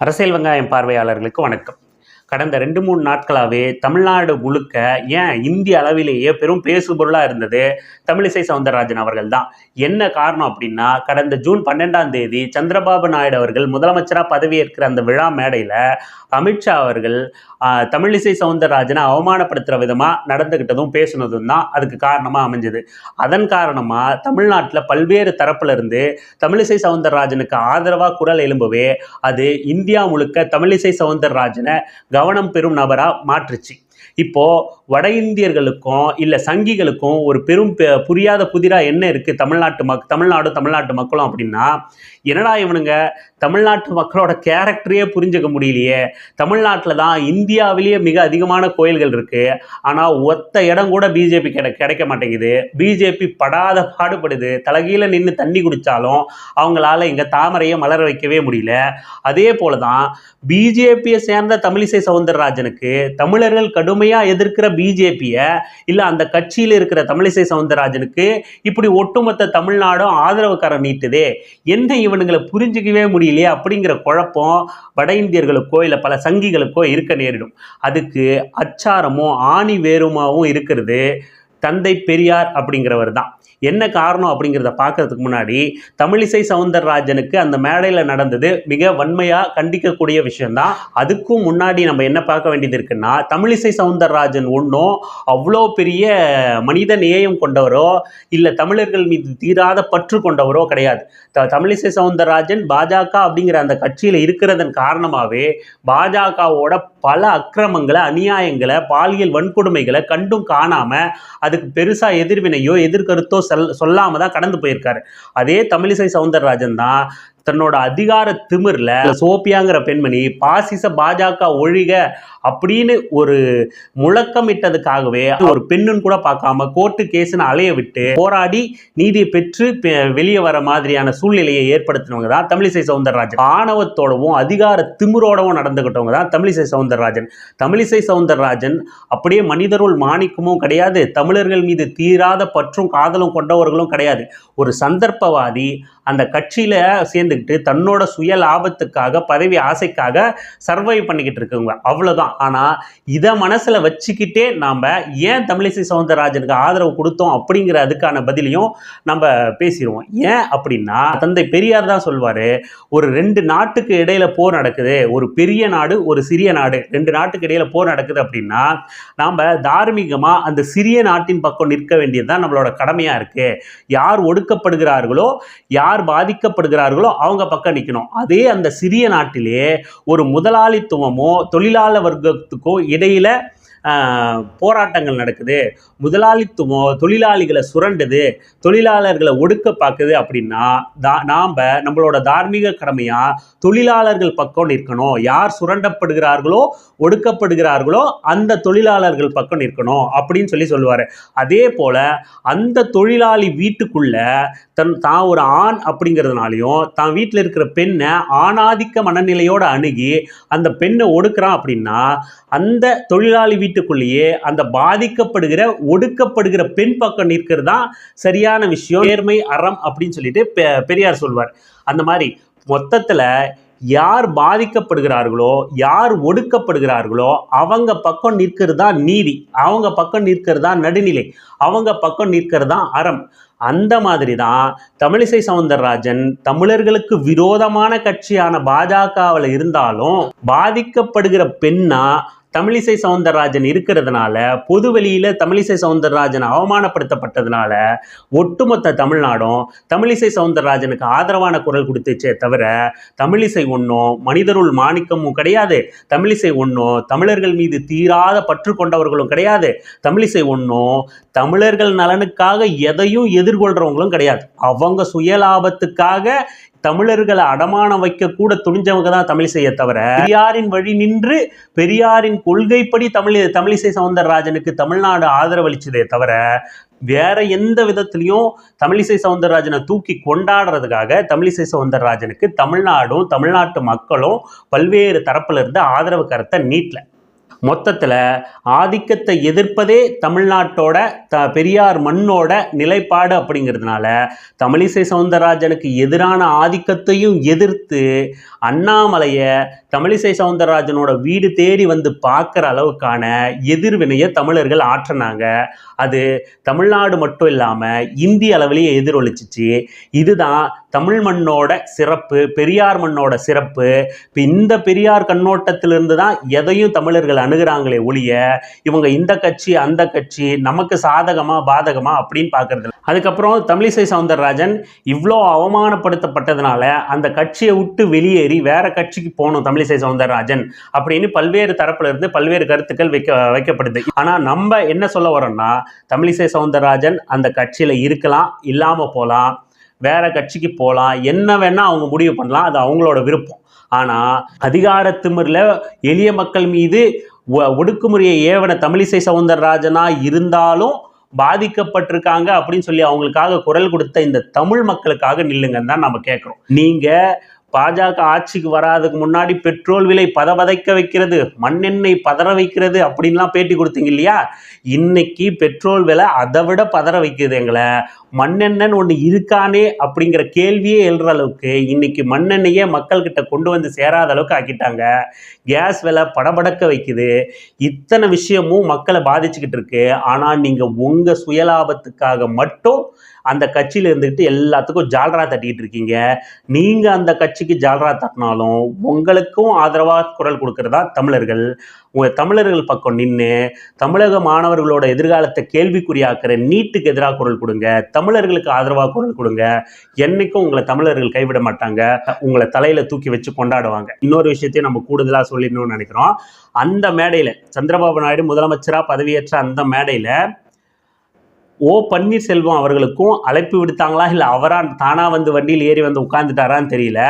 அரசியல் வெங்காயம் பார்வையாளர்களுக்கு வணக்கம். கடந்த ரெண்டு மூணு நாட்களாகவே தமிழ்நாடு முழுக்க ஏன் இந்திய அளவிலேயே பெரும் பேசுபொருளாக இருந்தது? தமிழிசை சவுந்தரராஜன் அவர்கள் தான் என்ன காரணம் அப்படின்னா கடந்த ஜூன் பன்னெண்டாம் தேதி சந்திரபாபு நாயுடு அவர்கள் முதலமைச்சராக பதவியேற்கிற அந்த விழா மேடையில் அமித்ஷா அவர்கள் தமிழிசை சவுந்தரராஜனை அவமானப்படுத்துகிற விதமாக நடந்துக்கிட்டதும் பேசுனதும் தான் அதுக்கு காரணமாக அமைஞ்சது. அதன் காரணமாக தமிழ்நாட்டில் பல்வேறு தரப்புல இருந்து தமிழிசை சவுந்தரராஜனுக்கு ஆதரவாக குரல் எழும்பவே அது இந்தியா முழுக்க தமிழிசை சவுந்தரராஜனை கவனம் பெறும் நபராக மாற்றுச்சு. இப்போ வட இந்தியர்களுக்கும் இல்லை சங்கிகளுக்கும் ஒரு பெரும் பெ- புரியாத புதிராக என்ன இருக்குது தமிழ்நாட்டு மக் தமிழ்நாடு தமிழ்நாட்டு மக்களும் அப்படின்னா என்னடா இவனுங்க தமிழ்நாட்டு மக்களோட கேரக்டரையே புரிஞ்சுக்க முடியலையே. தமிழ்நாட்டில் தான் இந்தியாவிலேயே மிக அதிகமான கோயில்கள் இருக்குது ஆனால் ஒத்த இடம் கூட பிஜேபி கிடை கிடைக்க மாட்டேங்குது. பிஜேபி படாத பாடுபடுது. தலகீழ நின்று தண்ணி குடித்தாலும் அவங்களால இங்கே தாமரையை மலர வைக்கவே முடியல. அதே போல தான் பிஜேபியை சேர்ந்த தமிழிசை சவுந்தரராஜனுக்கு தமிழர்கள் கடுமையாக எதிர்க்கிற பிஜேபியை இல்லை அந்த கட்சியில் இருக்கிற தமிழிசை சவுந்தரராஜனுக்கு இப்படி ஒட்டுமொத்த தமிழ்நாடும் ஆதரவு கரம் நீட்டுதே. என்ன இவனுங்களை புரிஞ்சிக்கவே முடியலையே அப்படிங்கிற குழப்பம் வட இந்தியர்களுக்கோ இல்லை பல சங்கிகளுக்கோ இருக்க நேரிடும். அதுக்கு அச்சாரமும் ஆணி வேறுமாவும் இருக்கிறது. தந்தை பெரியார் அப்படிங்கிறவர் தான். என்ன காரணம் அப்படிங்கிறத பார்க்கறதுக்கு முன்னாடி தமிழிசை சவுந்தரராஜனுக்கு அந்த மேடையில் நடந்தது மிக வன்மையாக கண்டிக்கக்கூடிய விஷயம்தான். அதுக்கும் முன்னாடி நம்ம என்ன பார்க்க வேண்டியது இருக்குன்னா தமிழிசை சவுந்தரராஜன் ஒன்றும் அவ்வளோ பெரிய மனித நேயம் கொண்டவரோ இல்லை தமிழர்கள் மீது தீராத பற்று கொண்டவரோ கிடையாது. த தமிழிசை சவுந்தரராஜன் பாஜக அப்படிங்கிற அந்த கட்சியில் இருக்கிறதன் காரணமாகவே பாஜகவோட பல அக்கிரமங்களை அநியாயங்களை பாலியல் வன்கொடுமைகளை கண்டும் காணாமல் அதுக்கு பெருசாக எதிர்வினையோ எதிர்கருத்தோ சொல் சொல்லாமல் தான் கடந்து போயிருக்காரு. அதே தமிழிசை சவுந்தரராஜன் தான் தன்னோட அதிகார திமிரில் சோபியாங்கிற பெண்மணி பாசிச பாஜக ஒழிக அப்படின்னு ஒரு முழக்கமிட்டதுக்காகவே ஒரு பெண்ணுன்னு கூட பார்க்காம கோர்ட்டு கேஸ்னு அலைய விட்டு போராடி நீதியை பெற்று வெளியே வர மாதிரியான சூழ்நிலையை ஏற்படுத்தினவங்க தான் தமிழிசை சவுந்தரராஜன். ஆணவத்தோடவும் அதிகார திமிரோடவும் நடந்துக்கிட்டவங்க தான் தமிழிசை சவுந்தரராஜன். தமிழிசை சவுந்தரராஜன் அப்படியே மனிதருள் மாணிக்கமும் கிடையாது. தமிழர்கள் மீது தீராத பற்றும் காதலும் கொண்டவர்களும் கிடையாது. ஒரு சந்தர்ப்பவாதி அந்த கட்சியில் சேர்ந்துக்கிட்டு தன்னோட சுய லாபத்துக்காக பதவி ஆசைக்காக சர்வை பண்ணிக்கிட்டு இருக்கவங்க. அவ்வளோதான் ஆனால் இதை மனசில் வச்சுக்கிட்டே நாம் ஏன் தமிழிசை சவுந்தரராஜனுக்கு ஆதரவு கொடுத்தோம் அப்படிங்கிற அதுக்கான பதிலையும் நம்ம பேசிடுவோம் ஏன் அப்படின்னா தந்தை பெரியார் தான் சொல்வார் ஒரு ரெண்டு நாட்டுக்கு இடையில போர் நடக்குது ஒரு பெரிய நாடு ஒரு சிறிய நாடு. ரெண்டு நாட்டுக்கு இடையில போர் நடக்குது அப்படின்னா நாம் தார்மீகமாக அந்த சிறிய நாட்டின் பக்கம் நிற்க வேண்டியது தான் நம்மளோட கடமையாக இருக்குது யார் ஒடுக்கப்படுகிறார்களோ யார் பாதிக்கப்படுகிறார்களோ அவங்க பக்கம் நிற்கணும் அதே அந்த சிறிய நாட்டிலே ஒரு முதலாளித்துவமோ தொழிலாளர் வர்க்கத்துக்கோ இடையில போராட்டங்கள் நடக்குது. முதலாளித்துவம் தொழிலாளிகளை சுரண்டுது தொழிலாளர்களை ஒடுக்க பார்க்குது அப்படின்னா தா நாம் நம்மளோட தார்மீக கடமையாக தொழிலாளர்கள் பக்கம் நிற்கணும். யார் சுரண்டப்படுகிறார்களோ ஒடுக்கப்படுகிறார்களோ அந்த தொழிலாளர்கள் பக்கம் நிற்கணும் அப்படின்னு சொல்லி சொல்லுவார். அதே போல் அந்த தொழிலாளி வீட்டுக்குள்ள தன் தான் ஒரு ஆண் அப்படிங்கிறதுனாலையும் தான் வீட்டில் இருக்கிற பெண்ணை ஆணாதிக்க மனநிலையோடு அணுகி அந்த பெண்ணை ஒடுக்குறான் அப்படின்னா அந்த தொழிலாளி வீட்டுக்குள்ளேயே அந்த பாதிக்கப்படுகிற ஒடுக்கப்படுகிற பெண் பக்கம் நிற்கிறது தான் சரியான விஷயம்? நேர்மை அறம் அப்படின்னு சொல்லிட்டு பெ- பெரியார் சொல்வார். அந்த மாதிரி மொத்தத்தில் யார் பாதிக்கப்படுகிறார்களோ யார் ஒடுக்கப்படுகிறார்களோ அவங்க பக்கம் நிற்கிறது தான் நீதி அவங்க பக்கம் நிற்கிறது தான் நடுநிலை அவங்க பக்கம் நிற்கிறது தான் அறம். அந்த மாதிரி தான் தமிழிசை சவுந்தரராஜன் தமிழர்களுக்கு விரோதமான கட்சியான பாஜகவில் இருந்தாலும் பாதிக்கப்படுகிற பெண்ணா தமிழிசை சவுந்தரராஜன் இருக்கிறதுனால பொதுவெளியில் தமிழிசை சவுந்தரராஜன் அவமானப்படுத்தப்பட்டதுனால ஒட்டுமொத்த தமிழ்நாடும் தமிழிசை சவுந்தரராஜனுக்கு ஆதரவான குரல் கொடுத்துச்சே தவிர தமிழிசை ஒன்றும் மனிதருள் மாணிக்கமும் கிடையாது. தமிழிசை ஒன்றும் தமிழர்கள் மீது தீராத பற்று கொண்டவர்களும் கிடையாது. தமிழிசை ஒன்றும் தமிழர்கள் நலனுக்காக எதையும் எதிர்கொள்றவங்களும் கிடையாது. அவங்க சுயலாபத்துக்காக தமிழர்களை அடமானம் வைக்க கூட துணிஞ்சவங்க தான் தமிழிசையை தவிர பெரியாரின் வழி நின்று பெரியாரின் கொள்கைப்படி தமிழ் தமிழிசை சவுந்தரராஜனுக்கு தமிழ்நாடு ஆதரவளிச்சதே தவிர வேற எந்த விதத்திலையும் தமிழிசை சவுந்தரராஜனை தூக்கி கொண்டாடுறதுக்காக தமிழிசை சவுந்தரராஜனுக்கு தமிழ்நாடும் தமிழ்நாட்டு மக்களும் பல்வேறு தரப்புல இருந்து ஆதரவு கருத்தை நீட்டல. மொத்தத்தில் ஆதிக்கத்தை எதிர்ப்பதே தமிழ்நாட்டோட த பெரியார் மண்ணோட நிலைப்பாடு அப்படிங்கிறதுனால தமிழிசை சவுந்தரராஜனுக்கு எதிரான ஆதிக்கத்தையும் எதிர்த்து அண்ணாமலையை தமிழிசை சவுந்தரராஜனோட வீடு தேடி வந்து பார்க்குற அளவுக்கான எதிர்வினையை தமிழர்கள் ஆற்றினாங்க. அது தமிழ்நாடு மட்டும் இல்லாமல் இந்திய அளவிலேயே எதிரொலிச்சிச்சு. இதுதான் தமிழ் மண்ணோட சிறப்பு பெரியார் மண்ணோட சிறப்பு. இப்போ இந்த பெரியார் கண்ணோட்டத்திலிருந்து தான் எதையும் தமிழர்கள் அணுகிறாங்களே ஒழிய இவங்க இந்த கட்சி அந்த கட்சி நமக்கு சாதகமாக பாதகமாக அப்படின்னு பார்க்கறது அதுக்கப்புறம் தமிழிசை சவுந்தரராஜன் இவ்வளோ அவமானப்படுத்தப்பட்டதுனால அந்த கட்சியை விட்டு வெளியேறி வேற கட்சிக்கு போகணும் தமிழிசை சவுந்தரராஜன் அப்படின்னு பல்வேறு தரப்புல இருந்து பல்வேறு கருத்துக்கள் வைக்க வைக்கப்படுது. ஆனால் நம்ம என்ன சொல்ல வரோம்னா தமிழிசை சவுந்தரராஜன் அந்த கட்சியில் இருக்கலாம் இல்லாமல் போகலாம் வேற கட்சிக்கு போகலாம் என்ன வேணா அவங்க முடிவு பண்ணலாம் அது அவங்களோட விருப்பம். ஆனால் அதிகார திமிரில் எளிய மக்கள் மீது ஒ- ஒடுக்குமுறையை ஏவன தமிழிசை சவுந்தரராஜனா இருந்தாலும் பாதிக்கப்பட்டிருக்காங்க அப்படின்னு சொல்லி அவங்களுக்காக குரல் கொடுத்த இந்த தமிழ் மக்களுக்காக நில்லுங்கன்னு தான் நம்ம கேட்குறோம் நீங்கள் பாஜக ஆட்சிக்கு வராதுக்கு முன்னாடி பெட்ரோல் விலை பதவதைக்க வைக்கிறது மண்ணெண்ணெய் பதற வைக்கிறது அப்படின்லாம் பேட்டி கொடுத்தீங்க இல்லையா? இன்னைக்கு பெட்ரோல் விலை அதை விட பதற வைக்குது எங்களை. மண்ணெண்ணெய்ன்னு ஒன்று இருக்கானே அப்படிங்கிற கேள்வியே எழுற அளவுக்கு இன்னைக்கு மண்ணெண்ணெயே மக்கள்கிட்ட கொண்டு வந்து சேராத அளவுக்கு ஆக்கிட்டாங்க. கேஸ் விலை படபடக்க வைக்குது. இத்தனை விஷயமும் மக்களை பாதிச்சுக்கிட்டு இருக்கு. ஆனால் நீங்கள் உங்கள் சுயலாபத்துக்காக மட்டும் அந்த கட்சியில் இருந்துக்கிட்டு எல்லாத்துக்கும் ஜால்ரா தட்டிக்கிட்டு இருக்கீங்க. நீங்கள் அந்த கட்சி கட்சிக்கு ஜால்ரா தட்டினாலும் உங்களுக்கும் ஆதரவாக குரல் கொடுக்கறதா தமிழர்கள்? உங்கள் தமிழர்கள் பக்கம் நின்று தமிழக மாணவர்களோட எதிர்காலத்தை கேள்விக்குறியாக்குற நீட்டுக்கு எதிராக குரல் கொடுங்க. தமிழர்களுக்கு ஆதரவாக குரல் கொடுங்க. என்னைக்கும் உங்களை தமிழர்கள் கைவிட மாட்டாங்க. உங்களை தலையில் தூக்கி வச்சு கொண்டாடுவாங்க. இன்னொரு விஷயத்தையும் நம்ம கூடுதலாக சொல்லிடணும்னு நினைக்கிறோம். அந்த மேடையில் சந்திரபாபு நாயுடு முதலமைச்சராக பதவியேற்ற அந்த மேடையில் ஓ பன்னீர்செல்வம் அவர்களுக்கும் அழைப்பு விடுத்தாங்களா? இல்லை அவரா தானாக வந்து வண்டியில் ஏறி வந்து உட்காந்துட்டாரான்னு தெரியல.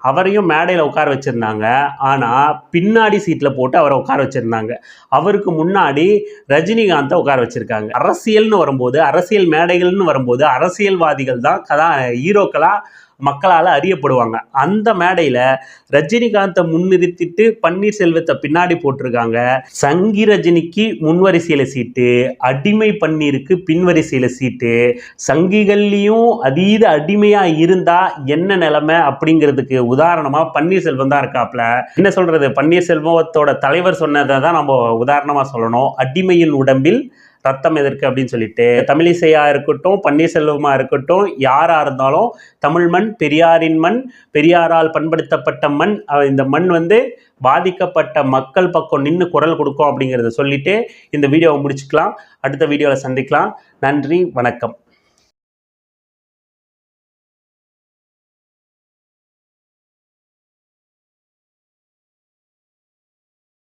அவரையும் மேடையில் உட்கார வச்சுருந்தாங்க. ஆனால் பின்னாடி சீட்டில் போட்டு அவரை உட்கார வச்சுருந்தாங்க. அவருக்கு முன்னாடி ரஜினிகாந்தை உட்கார வச்சுருக்காங்க. அரசியல்னு வரும்போது அரசியல் மேடைகள்னு வரும்போது அரசியல்வாதிகள் தான் கதா ஹீரோக்களாக மக்களால் அறியப்படுவாங்க. அந்த மேடையில் ரஜினிகாந்தை முன்னிறுத்திட்டு பன்னீர்செல்வத்தை பின்னாடி போட்டிருக்காங்க. சங்கி ரஜினிக்கு முன்வரிசையில் சீட்டு அடிமை பன்னீருக்கு பின்வரிசையில் சீட்டு சங்கிகள்லேயும் அதீத அடிமையாக இருந்தால் என்ன நிலைமை அப்படிங்கிறதுக்கு உதாரணமாக பன்னீர்செல்வம் தான் இருக்காப்ல. என்ன சொல்கிறது பன்னீர்செல்வத்தோட தலைவர் சொன்னதை தான் நம்ம உதாரணமாக சொல்லணும். அடிமையின் உடம்பில் ரத்தம் எதற்கு அப்படின்னு சொல்லிட்டு தமிழிசையா இருக்கட்டும் பன்னீர்செல்வமா இருக்கட்டும் யாரா இருந்தாலும் தமிழ் மண் பெரியாரின் மண் பெரியாரால் பண்படுத்தப்பட்ட மண் இந்த மண் வந்து பாதிக்கப்பட்ட மக்கள் பக்கம் நின்று குரல் கொடுக்கும் அப்படிங்கிறத சொல்லிட்டு இந்த வீடியோவை முடிச்சுக்கலாம். அடுத்த வீடியோவில் சந்திக்கலாம். நன்றி வணக்கம்.